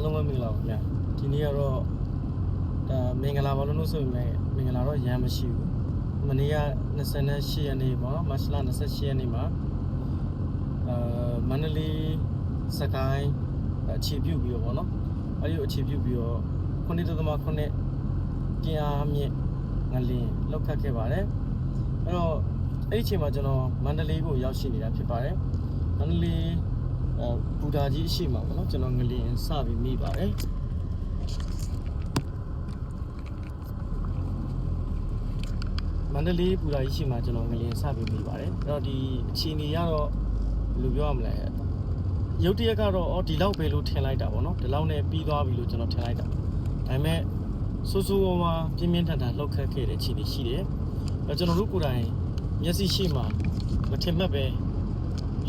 အားလုံးပဲမင်္ဂလာပါခင်ဗျာဒီနေ့ကတော့ဒါမင်္ဂလာပါလို့လို့ဆိုရင်လည်းမင်္ဂလာတော့ရမ်းမရှိဘူးမနေ့က28ရက်နေ့ပေါ့နော်မတ်လ28ရက်နေ့မှာအာမန္တလေးစကိုင်းအခြေပြုတ်ပြီးတော့ပေါ့နော်အဲဒီကိုအခြေပြုတ်ပြီးတော့9.9ကျင်းအားမြင့်ငလင်းလောက်ခတ်ခဲ့ပါတယ်အဲ့တော့အဲ့ဒီအချိန်မှာကျွန်တော်မန္တလေးကိုရောက်ရှိနေတာဖြစ်ပါတယ်မန္တလေး အဲဘူဒါကြီးအရှိမှာပေါ့နော်ကျွန်တော်ငလင်းစပြီးမိပါတယ်မန္တလေးဘူဒါကြီးရှိမှာကျွန်တော်ငလင်းစပြီးမိပါတယ်အဲ့တော့ဒီအခြေအနေကတော့ဘယ်လိုပြောရမလဲရုတ်တရက်ကတော့အော်ဒီလောက်ပဲလို့ထင်လိုက်တာပေါ့နော်ဒီလောက်နဲ့ပြီးသွားပြီလို့ကျွန်တော်ထင်လိုက်တာဒါပေမဲ့ဆူဆူဝါဝါပြင်းပြင်းထန်ထန်လောက်ခတ်ခဲ့တဲ့အခြေအနေရှိတယ်အဲ့တော့ကျွန်တော်တို့ကိုယ်တိုင်မျက်စိရှိမှမထင်မှတ်ပဲ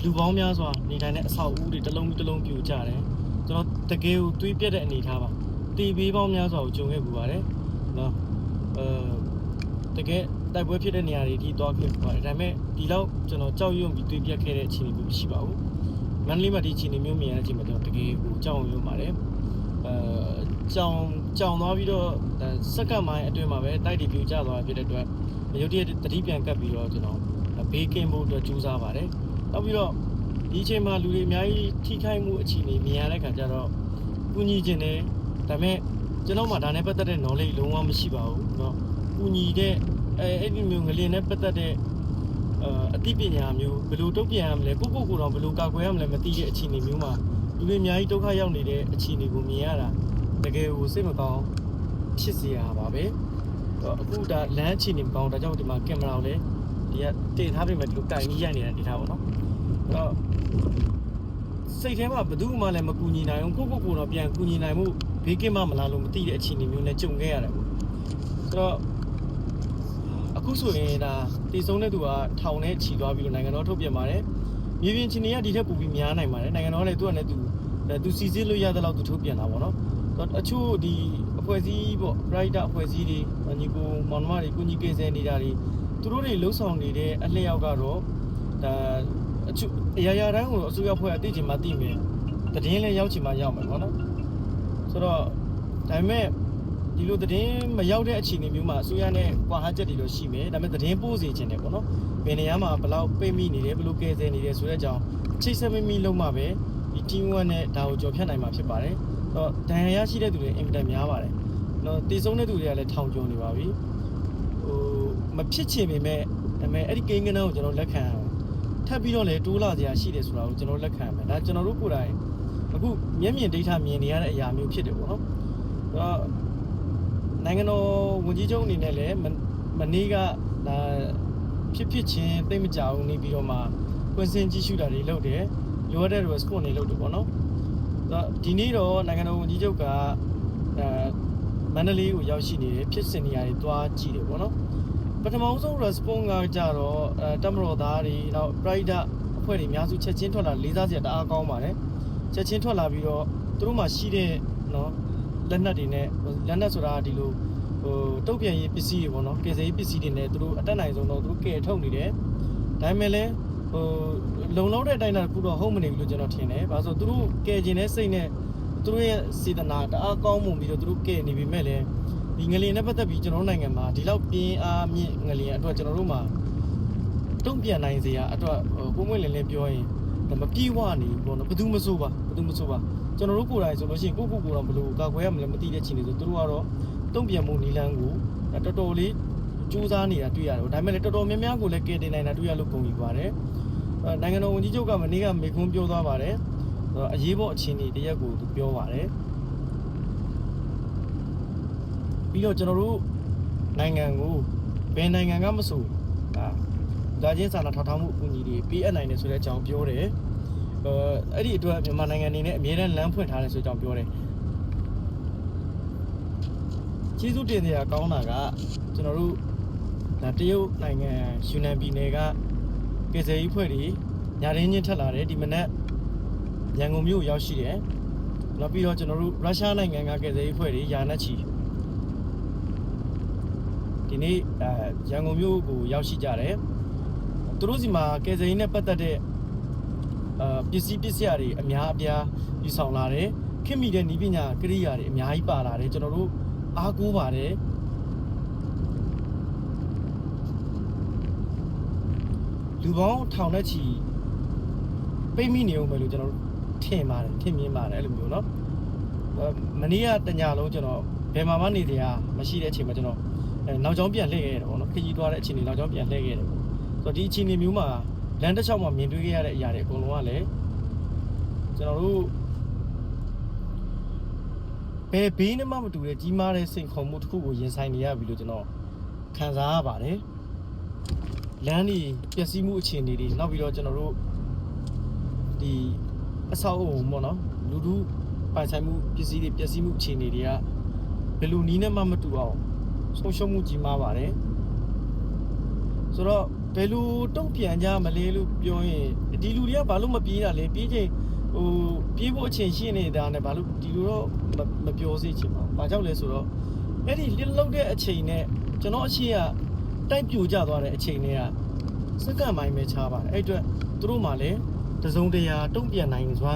လူပေါင်းများစွာ နေထိုင်တဲ့အဆောက်အဦတွေတစ်လုံးပြီးတစ်လုံးပြိုကျတယ်ကျွန်တော်တကယ်ကိုတွေးပြတ်တဲ့အနေအထားပါတီဗီပေါင်းများစွာကိုကြုံခဲ့ပူပါတယ်နော်အဲတကယ်တိုက်ပွဲဖြစ်တဲ့နေရာတွေဒီသွားခဲ့ပူပါတယ်ဒါပေမဲ့ဒီလောက်ကျွန်တော်ကြောက်ရွံ့ပြီးတွေးပြတ်ခဲ့တဲ့အခြေအနေမျိုးမရှိပါဘူးမန္တလေးမှာဒီအခြေအနေမျိုးမြင်ရတဲ့အချိန်မှာကျွန်တော်တကယ်ကိုကြောက်ရွံ့ပါတယ်အဲကြောင်ကြောင်သွားပြီးတော့ဒါစက္ကန့်ပိုင်းအတွင်းမှာပဲတိုက်တီပြိုကျသွားတာဖြစ်တဲ့အတွက်ရုတ်တရက်တတိပြန်ကပ်ပြီးတော့ကျွန်တော်ဘေးကင်းဖို့အတွက်ကြိုးစားပါတယ်နောက်ပြီးတော့ ဒီအချိန်မှာလူတွေအများကြီးထိခိုက်မှုအခြေအနေမြင်ရတဲ့ခါကျတော့ကူညီခြင်းတယ်ဒါပေမဲ့ကျွန်တော်မှဒါနဲ့ပတ်သက်တဲ့ knowledge လုံးဝမရှိပါဘူးเนาะကူညီတဲ့အဲအဲ့ဒီမျိုးငလင်နဲ့ပတ်သက်တဲ့အာအသိပညာမျိုးဘယ်လိုတုံ့ပြန်ရမလဲကိုကိုကိုတော့ဘယ်လိုကာကွယ်ရမလဲမသိတဲ့အခြေအနေမျိုးမှာလူတွေအများကြီးဒုက္ခရောက်နေတဲ့အခြေအနေကိုမြင်ရတာတကယ်ကိုစိတ်မကောင်းဖြစ်စရာပါပဲတော့အခုဒါလမ်းအခြေအနေမကောင်းဒါကြောင့်ဒီမှာကင်မရာကိုလည်းဒီကတင်ထားပေးမယ်ဒီလိုတိုင်ပြီးရိုက်နေတဲ့အနေထားပေါ့နော်အဲ့ တော့စိတ်ထဲမှာဘယ်သူမှလည်းမကူညီနိုင်ဘူးကိုကိုကိုတော့ပြန်ကူညီနိုင်မှုဘေးကင်းမှမလားလို့မသိတဲ့အခြေအနေမျိုးနဲ့ကြုံခဲ့ရတယ်ပေါ့ဆိုတော့အခုဆိုရင်ဒါတည်ဆုံးတဲ့သူကထောင်နဲ့ခြီသွားပြီးတော့နိုင်ငံတော်ထုတ်ပြန်ပါတယ်မြေပြင်ချင်းတွေကဒီထက်ပိုပြီးများနိုင်ပါတယ်နိုင်ငံတော်ကလည်းသူကလည်းသူသူစီစစ်လို့ရတဲ့လောက်သူထုတ်ပြန်တာပေါ့နော်အချို့ဒီအဖွဲ့အစည်းပေါ့ writer အဖွဲ့အစည်းတွေညီကိုမောင်နှမတွေကုညီကိစ္စနေတာတွေသူတို့တွေလှုပ်ဆောင်နေတဲ့အလျောက်ကတော့ဒါ အချို့အရာရာတိုင်းကိုအစိုးရဖွဲ့အသိချင်မှသိမယ်တည်င်းလည်းရောက်ချင်မှရောက်မယ်ပေါ့နော်ဆိုတော့ဒါပေမဲ့ဒီလိုတည်င်းမရောက်တဲ့အခြေအနေမျိုးမှာအစိုးရနဲ့ကွာဟချက်တွေတော့ရှိမယ်ဒါပေမဲ့တည်င်းပို့စီခြင်းတယ်ပေါ့နော်ဘယ်နေရာမှာဘယ်လောက်ပိတ်မိနေတယ်ဘယ်လိုကယ်ဆယ်နေတယ်ဆိုတဲ့အကြောင်းချိတ်ဆက်မိမိလုံးမှပဲဒီ team work နဲ့ဒါကိုကြော်ဖြတ်နိုင်မှာဖြစ်ပါတယ်တော့ဒဏ်ရာရရှိတဲ့သူတွေအင်မတန်များပါတယ်နော်တည်ဆုံးတဲ့သူတွေကလည်းထောင်ကျော်နေပါပြီဟိုမဖြစ်ချင်ပေမဲ့ဒါပေမဲ့အဲ့ဒီကိန်းကနန်းကိုကျွန်တော်လက်ခံရအောင် ထပ်ပြီးတော့လည်းတိုးလာစရာရှိတယ်ဆိုတာကိုကျွန်တော်လက်ခံရမယ်ဒါကျွန်တော်တို့ကိုယ်တိုင်အခုမျက်မြင်ဒိဋ္ဌမြင်နေရတဲ့အရာမျိုးဖြစ်တယ်ပေါ့နော်အဲ့တော့နိုင်ငံတော်ဝန်ကြီးချုပ်အနေနဲ့လည်းမနေ့ကဒါဖြစ်ဖြစ်ချင်းသိမကြဘူးနေပြီးတော့မှကွင်းစင်ကြည့်ရှုတာတွေလုပ်တယ်လိုအပ်တဲ့ response တွေလုပ်တယ်ပေါ့နော်အဲ့ဒီနေ့တော့နိုင်ငံတော်ဝန်ကြီးချုပ်ကအဲမန္တလေးကိုရောက်ရှိနေတယ်ဖြစ်စဉ်နေရာတွေတွားကြည့်တယ်ပေါ့နော် ပထမဆုံး response ကကြတော့အဲတမတော်သားတွေနောက် pride အဖွဲ့တွေအများစုချက်ချင်းထွက်လာလေးစားစရာတအားကောင်းပါတယ်ချက်ချင်းထွက်လာပြီးတော့သူတို့မှရှိတဲ့နော်လက်နက်တွေနဲ့လက်နက်ဆိုတာဒီလိုဟိုတုတ်ပြန်ရေးပစ္စည်းတွေပေါ့နော်ကယ်ဆယ်ရေးပစ္စည်းတွေနဲ့သူတို့အတက်နိုင်ဆုံးတော့သူတို့ကယ်ထုတ်နေတယ်ဒါပေမဲ့လည်းဟိုလုံလောက်တဲ့အတိုင်းအတာတစ်ခုတော့ဟုတ်မနေဘူးလို့ကျွန်တော်ထင်တယ်။ဘာလို့ဆိုသူတို့ကယ်ခြင်းတဲ့စိတ်နဲ့သူတို့ရဲ့စေတနာတအားကောင်းမှုပြီးတော့သူတို့ကယ်နေပြီမဲ့လည်း ဒီငလျင်နဲ့ပတ်သက်ပြီးကျွန်တော်တို့နိုင်ငံမှာဒီလောက်ပြင်းအားမြင့်ငလျင်အတွက်ကျွန်တော်တို့မှာတုံ့ပြန်နိုင်စေရအတွက်ဟိုပုံမွေးလင်းလင်းပြောရင်မပြေဝနေဘူးပေါ့နော်ဘယ်သူမဆိုးပါဘယ်သူမဆိုးပါကျွန်တော်တို့ကိုယ်တိုင်ဆိုလို့ရှိရင်ကိုကိုကိုယ်တော့ဘယ်လိုကာကွယ်ရမလဲမသိတဲ့ချိန်တွေဆိုသူတို့ကတော့တုံ့ပြန်မှုနီလန်းကိုတော်တော်လေးစူးစမ်းနေတာတွေ့ရတယ်ဒါပေမဲ့လည်းတော်တော်များများကိုလည်းကယ်တင်နိုင်တာတွေ့ရလို့ပုံယူပါတယ်နိုင်ငံတော်ဝန်ကြီးချုပ်ကမနေ့ကမေခွန်းပြောသွားပါတယ်အရေးပေါ်အခြေအနေတရက်ကိုသူပြောပါတယ် ပြီးတော့ကျွန်တော်တို့နိုင်ငံကိုဘယ်နိုင်ငံကမဆိုဒါဒါချင်းစာနာထောက်ထားမှုအကူအညီတွေပေးအပ်နိုင်တယ်ဆိုတဲ့အကြောင်းပြောတယ်အဲအဲ့ဒီအတွက်မြန်မာနိုင်ငံအနေနဲ့အမြဲတမ်းလမ်းဖွင့်ထားတယ်ဆိုတဲ့အကြောင်းပြောတယ်ကျေးဇူးတင်စရာကောင်းတာကကျွန်တော်တို့ဒါတရုတ်နိုင်ငံယူနန်ပြည်နယ်ကကယ်ဆယ်ရေးဖွဲ့တွေညာရင်းချင်းထက်လာတယ်ဒီမနက်ရန်ကုန်မြို့ရောက်ရှိတယ်နောက်ပြီးတော့ကျွန်တော်တို့ရုရှားနိုင်ငံကကယ်ဆယ်ရေးဖွဲ့တွေယာနဲ့ချီ ဒီနေ့အဲရန်ကုန်မြို့ကိုရောက်ရှိကြတယ်သူတို့စီမှာကယ်ဆယ်ရေးနဲ့ပတ်သက်တဲ့အာပစ္စည်းပစ္စည်းတွေအများအပြားယူဆောင်လာတယ် ခင်မိတဲ့ဤပညာကိရိယာတွေအများကြီးပါလာတယ်ကျွန်တော်တို့အားကိုးပါတယ်လူပေါင်းထောင်နဲ့ချီပိတ်မိနေအောင်ပဲလို့ကျွန်တော်တို့ထင်ပါတယ်ထင်မြင်ပါတယ်အဲ့လိုမျိုးเนาะမနေ့ကတညလုံးကျွန်တော်ဘယ်မှာမှနေတရားမရှိတဲ့အချိန်မှာကျွန်တော် အဲနောက်ကျောင်းပြန်လှည့်ခဲ့ရတယ်ပေါ့နော်ခကြီးသွားတဲ့အချိန်တွေနောက်ကျောင်းပြန်လှည့်ခဲ့တယ်ပေါ့ဆိုတော့ဒီအချိန်တွေမျိုးမှာလမ်းတစ်လျှောက်မှာမြင်တွေ့ခဲ့ရတဲ့အရာတွေအကုန်လုံးကလည်းကျွန်တော်တို့ဘယ်ဘေးနဲ့မှမတူတဲ့ကြီးမားတဲ့စိန်ခေါ်မှုတစ်ခုကိုရင်ဆိုင်နေရပြီလို့ကျွန်တော်ခံစားရပါတယ်လမ်းဒီပျက်စီးမှုအခြေအနေတွေနောက်ပြီးတော့ကျွန်တော်တို့ဒီအဆောက်အအုံပေါ့နော်လူလူပိုင်ဆိုင်မှုပစ္စည်းတွေပျက်စီးမှုအခြေအနေတွေကဘယ်လိုနည်းနဲ့မှမတူအောင် ဆုံးရှုံးမှုကြီးမားပါတယ်ဆိုတော့ဘယ်လိုတုံ့ပြန်ကြမလဲလို့ပြောရင်ဒီလူတွေကဘာလို့မပြေးတာလဲပြေးချိန်ဟိုပြေးဖို့အချိန်ရှိနေတာနဲ့ဘာလို့ဒီလိုတော့မမပြောစေချင်ပါဘူး။ဘာကြောင့်လဲဆိုတော့အဲ့ဒီလှုပ်တဲ့အချိန်နဲ့ကျွန်တော်အရှိကတိုက်ပြိုကျသွားတဲ့အချိန်တွေကစက္ကန့်ပိုင်းပဲခြားပါတယ်။အဲ့အတွက်သူတို့မှလည်းတစုံတရာတုံ့ပြန်နိုင်စွာ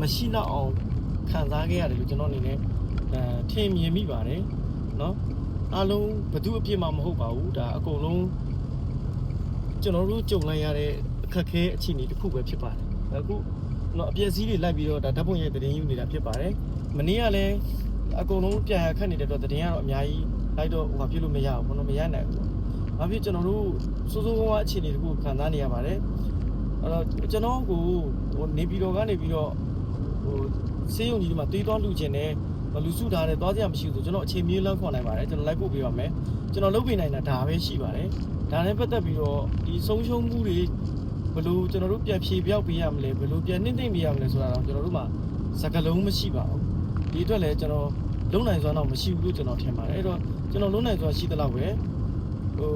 မရှိတော့အောင်ခံစားခဲ့ရတယ်လို့ကျွန်တော်အနေနဲ့အဲထင်မြင်မိပါတယ်။နော် အားလုံးဘသူအပြစ်မှမဟုတ်ပါဘူးဒါအကုန်လုံးကျွန်တော်တို့ကြုံလိုက်ရတဲ့အခက်အခဲအခြေအနေတစ်ခုပဲဖြစ်ပါတယ်အခုတော့အပြည့်စည်းတွေလိုက်ပြီးတော့ဒါဓာတ်ပုံရဲ့သတင်းယူနေတာဖြစ်ပါတယ်မနေ့ကလည်းအကုန်လုံးပြန်ရခက်နေတဲ့တော့သတင်းကတော့အများကြီးလိုက်တော့ဟိုဘာဖြစ်လို့မရဘူးဘောနော်မရနိုင်ဘူးဘာဖြစ်ကျွန်တော်တို့စိုးစိုးဝါးဝါအခြေအနေတစ်ခုခံစားနေရပါတယ်အဲ့တော့ကျွန်တော်ကိုဟိုနေပြည်တော်ကနေပြီးတော့ဟိုစေးရုံကြီးဒီမှာတွေးသွားလူချင်းနဲ့ လူစုထားတယ်သွားစရာမရှိဘူးဆိုကျွန်တော်အချိန်မြေးလောက်ခေါ်နိုင်ပါတယ်ကျွန်တော်လိုက်ပို့ပေးပါမယ်ကျွန်တော်လုပ်ပေးနိုင်တာဒါပဲရှိပါတယ်ဒါနဲ့ပတ်သက်ပြီးတော့ဒီဆုံးရှုံးမှုတွေဘယ်လိုကျွန်တော်တို့ပြန်ဖြေပြောက်ပေးရမလဲဘယ်လိုပြန်နှိမ့်သိမ့်ပေးရမလဲဆိုတာတော့ကျွန်တော်တို့မှာစကလုံးမရှိပါဘူးဒီအတွက်လည်းကျွန်တော်လုံနိုင်စွမ်းတော့မရှိဘူးလို့ကျွန်တော်ထင်ပါတယ်အဲ့တော့ကျွန်တော်လုံနိုင်စွမ်းရှိသလောက်ပဲဟို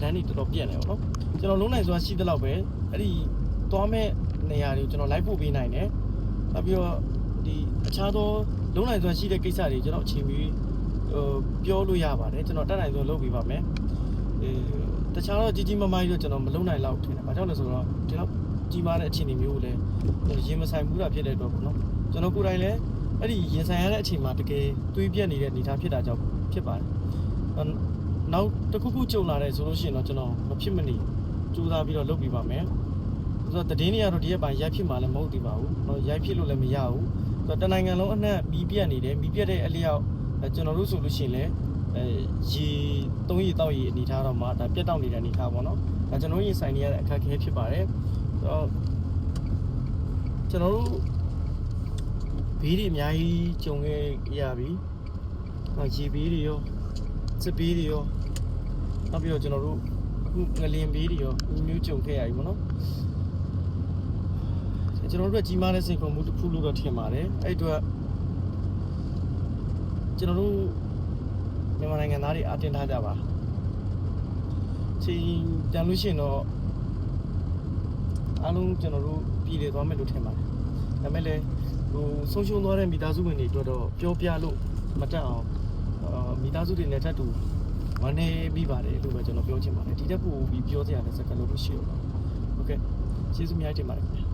လမ်းนี่တော်တော်ပြက်နေပါတော့ကျွန်တော်လုံနိုင်စွမ်းရှိသလောက်ပဲအဲ့ဒီသွားမဲ့နေရာတွေကိုကျွန်တော်လိုက်ပို့ပေးနိုင်တယ် နောက်ပြီးတော့ဒီအခြားသောလုံနိုင်စွမ်းရှိတဲ့ကိစ္စတွေကျွန်တော်အချိန်မီဟိုပြောလို့ရပါတယ်ကျွန်တော်တက်နိုင်စွမ်းလုပ်ပေးပါမယ်အဲတခြားတော့ကြီးကြီးမားမားကြီးတော့ကျွန်တော်မလုံနိုင်လောက်ထင်တယ်။ဘာကြောင့်လဲဆိုတော့ဒီတော့ကြီးမားတဲ့အခြေအနေမျိုးကိုလည်းရင်မဆိုင်ဘူးတာဖြစ်တဲ့အတွက်ပေါ့နော်။ကျွန်တော်ကိုယ်တိုင်လည်းအဲ့ဒီရင်ဆိုင်ရတဲ့အချိန်မှာတကယ်တွေးပြက်နေတဲ့အနေအထားဖြစ်တာကြောင့်ဖြစ်ပါတယ်။နောက်တစ်ခုခုကြုံလာတဲ့ဆိုလို့ရှိရင်တော့ကျွန်တော်မဖြစ်မနေကြိုးစားပြီးတော့လုပ်ပြပါမယ်။ ဆိုတော့တည်င်းတွေကတော့ဒီရက်ပိုင်းရိုက်ဖြစ်မှလည်းမဟုတ်သေးပါဘူး။နော်ရိုက်ဖြစ်လို့လည်းမရဘူး။ဆိုတော့တနိုင်ငံလုံးအနှံ့မီးပြက်နေတယ်မီးပြက်တဲ့အလျောက်ကျွန်တော်တို့ဆိုလို့ရှိရင်လည်းအဲရေသုံးရေတောက်ရေအနေထားတော့မှဒါပြတ်တောက်နေတဲ့အနေထားပေါ့နော်ဒါကျွန်တော်ရင်ဆိုင်နေရတဲ့အခက်အခဲဖြစ်ပါတယ်ဆိုတော့ကျွန်တော်တို့ဘေးတွေအများကြီးကြုံခဲ့ရပြီဟောရေဘေးတွေရောစစ်ဘေးတွေရောနောက်ပြီးတော့ကျွန်တော်တို့အခုငလင်ဘေးတွေရောအမျိုးကြုံခဲ့ရပြီပေါ့နော် ကျွန်တော်တို့ကကြီးမားတဲ့စိန်ခေါ်မှုတစ်ခုလို့တော့ထင်ပါတယ်အဲ့အတွက်ကျွန်တော်တို့မြန်မာနိုင်ငံသားတွေအတင်းထားကြပါချိန်တန်လို့ရှိရင်တော့အားလုံးကျွန်တော်တို့ပြည်တယ်သွားမယ်လို့ထင်ပါတယ်ဒါမဲ့လည်းဟိုဆုံးရှုံးသွားတဲ့မိသားစုဝင်တွေအတွက်တော့ပြောပြလို့မတတ်အောင်မိသားစုတွေနဲ့ထပ်တူဝမ်းနေမိပါတယ်လို့ပဲကျွန်တော်ပြောချင်ပါတယ်ဒီတက်ဖို့ပြီးပြောစရာလည်းစကားလုံးမရှိတော့ဘူးဟုတ်ကဲ့ကျေးဇူးများတင်ပါတယ်ခင်ဗျာ